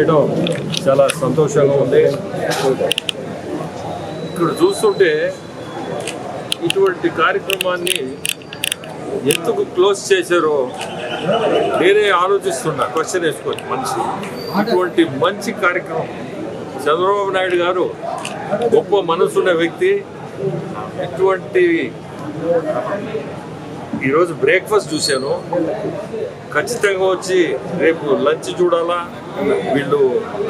చేయడం చాలా సంతోషంగా ఉంది. ఇక్కడ చూస్తుంటే ఇటువంటి కార్యక్రమాన్ని ఎందుకు క్లోజ్ చేశారో నేనే ఆలోచిస్తున్నా. క్వశ్చన్ వేసుకోవచ్చు మనిషి. ఇటువంటి మంచి కార్యక్రమం. చంద్రబాబు నాయుడు గారు గొప్ప మనసున్న వ్యక్తి. ఇటువంటి ఈరోజు బ్రేక్ఫాస్ట్ చూశాను. ఖచ్చితంగా వచ్చి రేపు లంచ్ చూడాలా? వీళ్ళు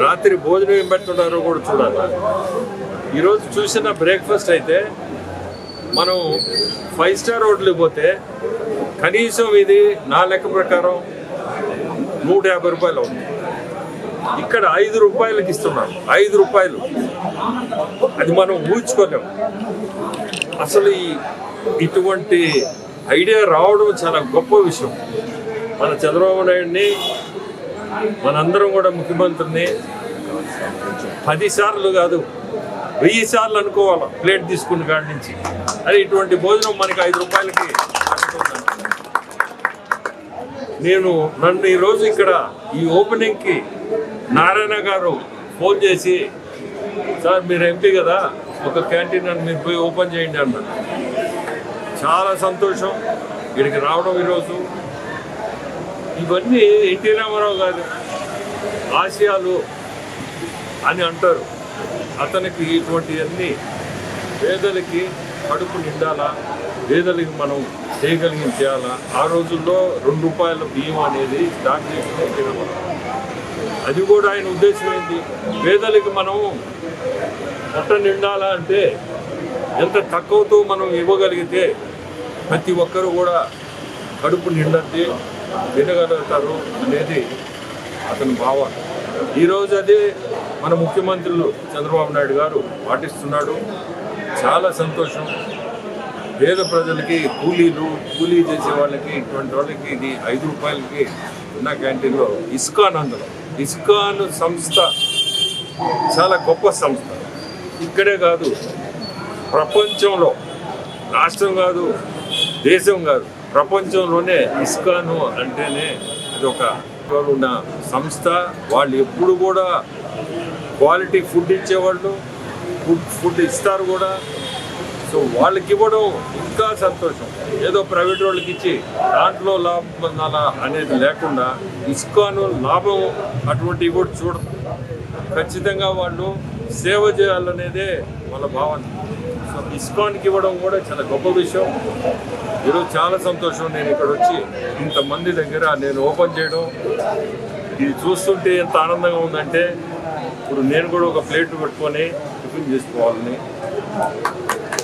రాత్రి భోజనం ఏం పెడుతున్నారో కూడా చూడాలా? ఈరోజు చూసిన బ్రేక్ఫాస్ట్ అయితే మనం ఫైవ్ స్టార్ హోటల్కి పోతే కనీసం ఇది నా లెక్క ప్రకారం నూట యాభై రూపాయలు ఉంది ఇక్కడ ఐదు రూపాయలకి ఇస్తున్నారు ఐదు రూపాయలు. అది మనం ఊహించుకోలేము అసలు ఈ ఇటువంటి ఐడియా రావడం చాలా గొప్ప విషయం. మన చంద్రబాబు నాయుడిని మనందరం కూడా ముఖ్యమంత్రిని పది సార్లు కాదు వెయ్యి సార్లు అనుకోవాలి ప్లేట్ తీసుకున్న కాడి నుంచి. అరే ఇటువంటి భోజనం మనకి ఐదు రూపాయలకి నేను నన్ను ఈరోజు ఇక్కడ ఈ ఓపెనింగ్కి నారాయణ గారు ఫోన్ చేసి సార్ మీరు ఎంపీ కదా ఒక క్యాంటీన్ అని మీరు పోయి ఓపెన్ చేయండి అన్నారు. చాలా సంతోషం. ఇక్కడికి రావడం ఈరోజు. ఇవన్నీ ఎన్టీ రామారావు గారు ఆశయాలు అని అంటారు. అతనికి ఇటువంటివన్నీ పేదలకి కడుపు నిండాలా? పేదలకి మనం చేయగలిగిన చేయాలా ఆ రోజుల్లో రెండు రూపాయల బియ్యం అనేది స్టార్ట్ చేసిన ఎన్టీ రామారావు. అది కూడా ఆయన ఉద్దేశం ఏంటి? పేదలకి మనం పొట్ట నిండాలా అంటే ఎంత తక్కువతో మనం ఇవ్వగలిగితే ప్రతి ఒక్కరు కూడా కడుపు నిండద్ది తినగలుగుతారు అనేది అతని భావన. ఈరోజు అదే మన ముఖ్యమంత్రులు చంద్రబాబు నాయుడు గారు పాటిస్తున్నాడు. చాలా సంతోషం. పేద ప్రజలకి కూలీలు కూలీ చేసే వాళ్ళకి ఇటువంటి వాళ్ళకి ఇది ఐదు రూపాయలకి ఉన్న క్యాంటీన్లో ఇస్కాన్ అందులో ఇస్కాన్ సంస్థ చాలా గొప్ప సంస్థ. ఇక్కడే కాదు ప్రపంచంలో రాష్ట్రం కాదు దేశం కాదు ప్రపంచంలోనే ఇస్కాను అంటేనే ఇది ఒక ఉన్న సంస్థ. వాళ్ళు ఎప్పుడు కూడా క్వాలిటీ ఫుడ్ ఇచ్చేవాళ్ళు ఫుడ్ ఫుడ్ ఇస్తారు కూడా. సో వాళ్ళకి ఇవ్వడం ఇంకా సంతోషం. ఏదో ప్రైవేట్ వాళ్ళకి ఇచ్చి దాంట్లో లాభం పొందాలా అనేది లేకుండా ఇస్కాను లాభం అటువంటివి కూడా చూడదు ఖచ్చితంగా వాళ్ళు సేవ చేయాలనేదే వాళ్ళ భావన. సో ఇస్కాన్కి ఇవ్వడం కూడా చాలా గొప్ప విషయం. ఈరోజు చాలా సంతోషం నేను ఇక్కడ వచ్చి ఇంతమంది దగ్గర నేను ఓపెన్ చేయడం. ఇది చూస్తుంటే ఎంత ఆనందంగా ఉందంటే ఇప్పుడు నేను కూడా ఒక ప్లేట్ పెట్టుకొని టిఫిన్ చేసుకోవాలని.